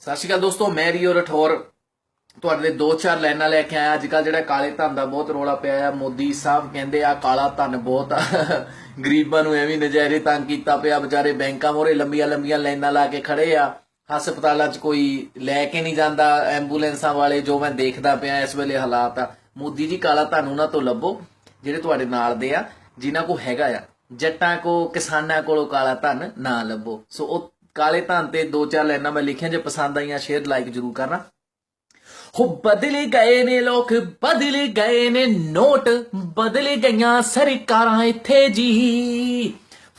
ਸਤਿ ਸ਼੍ਰੀ ਅਕਾਲ ਦੋਸਤੋ, ਮੈਂ ਰੀਓ ਰਠੌਰ। ਤੁਹਾਡੇ ਦੋ ਚਾਰ ਲਾਈਨਾਂ ਲੈ ਕੇ ਆਇਆ। ਅੱਜ ਕੱਲ ਜਿਹੜਾ ਕਾਲੇ ਧਨ ਦਾ ਬਹੁਤ ਰੋਲਾ ਪਿਆ ਆ, ਮੋਦੀ ਸਾਹਿਬ ਕਹਿੰਦੇ ਆ, ਕਾਲਾ ਧਨ ਬਹੁਤ ਗਰੀਬਾਂ ਨੂੰ ਐਵੇਂ ਨਜ਼ਾਰੇ ਤੰਗ ਕੀਤਾ ਪਿਆ, ਵਿਚਾਰੇ ਬੈਂਕਾਂ ਮੋਰੇ ਲੰਬੀਆਂ ਲੰਬੀਆਂ ਲਾਈਨਾਂ ਲਾ ਕੇ ਖੜੇ ਆ। ਹਸਪਤਾਲਾਂ 'ਚ ਕੋਈ ਲੈ ਕੇ ਨਹੀਂ ਜਾਂਦਾ, ਐਂਬੂਲੈਂਸਾਂ ਵਾਲੇ ਜੋ ਮੈਂ ਦੇਖਦਾ ਪਿਆ ਇਸ ਵੇਲੇ ਹਾਲਾਤ ਆ। ਮੋਦੀ ਜੀ, ਕਾਲਾ ਧਨ ਉਹਨਾਂ ਤੋਂ ਲੱਭੋ, ਜਿਹੜੇ ਤੁਹਾਡੇ ਨਾਲ ਦੇ ਆ, ਜਿਨ੍ਹਾਂ ਕੋ ਹੈਗਾ ਆ। ਜੱਟਾਂ ਕੋ ਕਿਸਾਨਾਂ ਕੋਲੋਂ ਕਾਲਾ ਧਨ ਨਾ ਲੱਭੋ। ਸੋ ਉਹ ਕਾਲੇ ਧਨ ਤੇ ਦੋ ਚਾਰ ਲਾਈਨਾਂ ਮੈਂ ਲਿਖੀਆਂ, ਜੇ ਪਸੰਦ ਆਈਆਂ ਸ਼ੇਅਰ ਲਾਈਕ ਜਰੂਰ ਕਰਨਾ। ਹੋ, ਬਦਲ ਗਏ ਨੇ ਲੋਕ, ਬਦਲ ਗਏ ਨੇ ਨੋਟ, ਬਦਲ ਗਈਆਂ ਸਰਕਾਰਾਂ ਇੱਥੇ ਜੀ।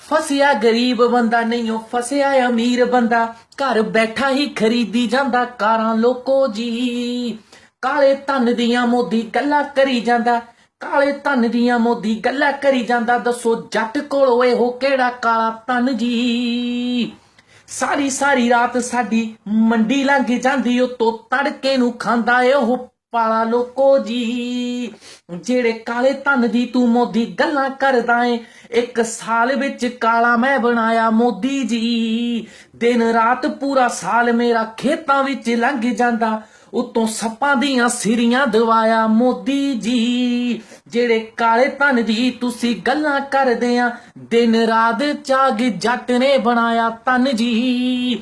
ਫਸਿਆ ਗਰੀਬ ਬੰਦਾ ਨਹੀਂ, ਉਹ ਫਸਿਆ ਅਮੀਰ ਬੰਦਾ। ਘਰ ਬੈਠਾ ਹੀ ਖਰੀਦੀ ਜਾਂਦਾ ਕਾਰਾਂ ਲੋਕੋ ਜੀ। ਕਾਲੇ ਧਨ ਦੀਆਂ ਮੋਦੀ ਗੱਲਾਂ ਕਰੀ ਜਾਂਦਾ, ਕਾਲੇ ਧਨ ਦੀਆਂ ਮੋਦੀ ਗੱਲਾਂ ਕਰੀ ਜਾਂਦਾ। ਦੱਸੋ ਜੱਟ ਕੋਲ ਇਹੋ ਕਿਹੜਾ ਕਾਲਾ ਧਨ ਜੀ? ਸਾਰੀ ਸਾਰੀ ਰਾਤ ਸਾਡੀ ਮੰਡੀ ਲੰਘ ਜਾਂਦੀ, ਉਤੋਂ ਤੜਕੇ ਨੂੰ ਖਾਂਦਾ ਏ ਉਹ ਪਾਲਾ ਲੋਕੋ ਜੀ। ਜਿਹੜੇ ਕਾਲੇ ਧਨ ਦੀ ਤੂੰ ਮੋਦੀ ਗੱਲਾਂ ਕਰਦਾ ਏ, ਇੱਕ ਸਾਲ ਵਿੱਚ ਕਾਲਾ ਮੈਂ ਬਣਾਇਆ ਮੋਦੀ ਜੀ। ਦਿਨ ਰਾਤ ਪੂਰਾ ਸਾਲ ਮੇਰਾ ਖੇਤਾਂ ਵਿੱਚ ਲੰਘ ਜਾਂਦਾ ਉਤੋਂ ਸੱਪਾਂ ਦੀਆਂ ਸਿਰੀਆਂ ਦਵਾਇਆ, ਮੋਦੀ ਜੀ, ਜਿਹੜੇ ਕਾਲੇ ਧਨ ਦੀ ਤੁਸੀਂ ਗੱਲਾਂ ਕਰਦੇ ਆ। ਦਿਨ ਰਾਤ ਚਾਗ ਜੱਟ ਨੇ ਬਣਾਇਆ ਧਨ ਜੀ।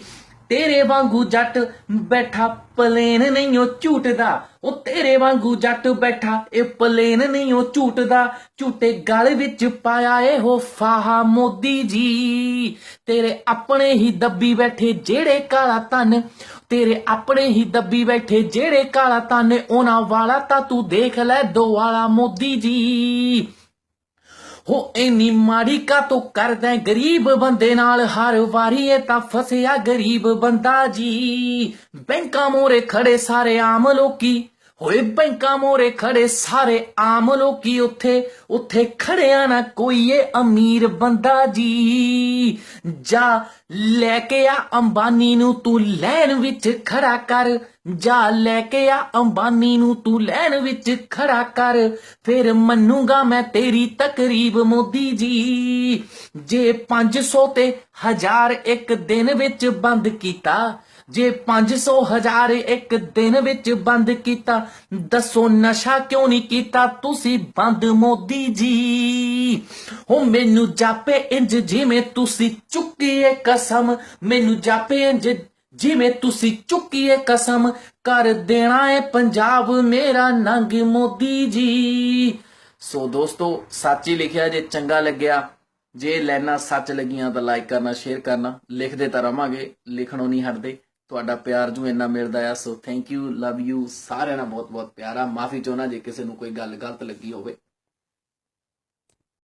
ਤੇਰੇ ਵਾਂਗੂ ਜੱਟ ਬੈਠਾ ਪਲੇਨ ਨਹੀਂ ਉਹ ਝੂਟਦਾ। ਉਹ ਤੇਰੇ ਵਾਂਗੂ ਜੱਟ ਬੈਠਾ, ਇਹ ਪਲੇਨ ਨਹੀਂ ਉਹ ਝੂਟਦਾ। ਝੂਟੇ ਗਲ ਵਿੱਚ ਪਾਇਆ ਇਹੋ ਫਾਹਾ, ਮੋਦੀ ਜੀ, ਤੇਰੇ ਆਪਣੇ ਹੀ ਦੱਬੀ ਬੈਠੇ ਜਿਹੜੇ ਕਾਲਾ ਧਨ। ਤੇਰੇ ਆਪਣੇ ਹੀ ਦੱਬੀ ਬੈਠੇ ਜਿਹੜੇ ਕਾਲਾ ਧਨ ਉਹਨਾਂ ਵਾਲਾ ਤਾਂ ਤੂੰ ਦੇਖ ਲੈ ਦੋ ਵਾਲਾ ਮੋਦੀ ਜੀ। ਹੋ, ਇੰਨੀ ਮਾੜੀ ਕਾ ਤੂੰ ਕਰਦਾ ਗਰੀਬ ਬੰਦੇ ਨਾਲ? ਹਰ ਵਾਰੀ ਇਹ ਤਾਂ ਫਸਿਆ ਗਰੀਬ ਬੰਦਾ ਜੀ। ਬੈਂਕਾਂ ਮੋਰੇ ਖੜੇ ਸਾਰੇ ਆਮ ਲੋਕੀ। ਹੋਏ ਬੈਂਕਾਂ ਮੋਰੇ ਖੜੇ ਸਾਰੇ ਆਮ ਲੋਕੀ ਉੱਥੇ ਉੱਥੇ ਖੜਿਆ ਨਾ ਕੋਈ ਏ ਅਮੀਰ ਬੰਦਾ ਜੀ। ਜਾ ਲੈ ਕੇ ਆ ਅੰਬਾਨੀ ਨੂੰ, ਤੂੰ ਲੈਣ ਵਿੱਚ ਖੜਾ ਕਰ। ਜਾ ਲੈ ਕੇ ਆ ਅੰਬਾਨੀ ਨੂੰ ਤੂੰ ਲੈਣ ਵਿੱਚ ਖੜਾ ਕਰ। ਫਿਰ ਮੰਨੂਗਾ ਮੈਂ ਤੇਰੀ ਤਕਰੀਬ ਮੋਦੀ ਜੀ। ਜੇ 500 ਤੇ 1000 ਇੱਕ ਦਿਨ ਵਿੱਚ ਬੰਦ ਕੀਤਾ, ਜੇ 500 ਹਜ਼ਾਰ ਇੱਕ ਦਿਨ ਵਿੱਚ ਬੰਦ ਕੀਤਾ, ਦੱਸੋ ਨਸ਼ਾ ਕਿਉਂ ਨਹੀਂ ਕੀਤਾ ਤੁਸੀਂ ਬੰਦ ਮੋਦੀ ਜੀ? ਹੋ ਮੈਨੂੰ ਜਾਪੇ ਇੰਜ ਜਿਵੇਂ ਤੁਸੀਂ ਚੁੱਕੀਏ ਕਸਮ, ਮੈਨੂੰ ਜਾਪੇ ਇੰਜ ਜਿਵੇਂ ਤੁਸੀਂ ਚੁੱਕੀਏ ਕਸਮ, ਕਰ ਦੇਣਾ ਏ ਪੰਜਾਬ ਮੇਰਾ ਨੰਗ ਮੋਦੀ ਜੀ। ਸੋ ਦੋਸਤੋ, ਸੱਚ ਹੀ ਲਿਖਿਆ, ਜੇ ਚੰਗਾ ਲੱਗਿਆ, ਜੇ ਲੈਣਾ ਸੱਚ ਲੱਗੀਆਂ ਤਾਂ ਲਾਈਕ ਕਰਨਾ ਸ਼ੇਅਰ ਕਰਨਾ, ਲਿਖਦੇ ਤਾਂ ਰਵਾਂਗੇ, ਲਿਖਣੋਂ ਨਹੀਂ ਹਟਦੇ। ਤੁਹਾਡਾ ਪਿਆਰ ਜੂ ਇੰਨਾ ਮਿਲਦਾ ਆ, so thank you love you ਸਾਰਿਆਂ ਨਾਲ ਬਹੁਤ ਬਹੁਤ ਪਿਆਰਾ ਮਾਫੀ ਚਾਹੁੰਦਾ, ਜੇ ਕਿਸੇ ਨੂੰ ਕੋਈ ਗੱਲ ਗਲਤ ਲੱਗੀ ਹੋਵੇ।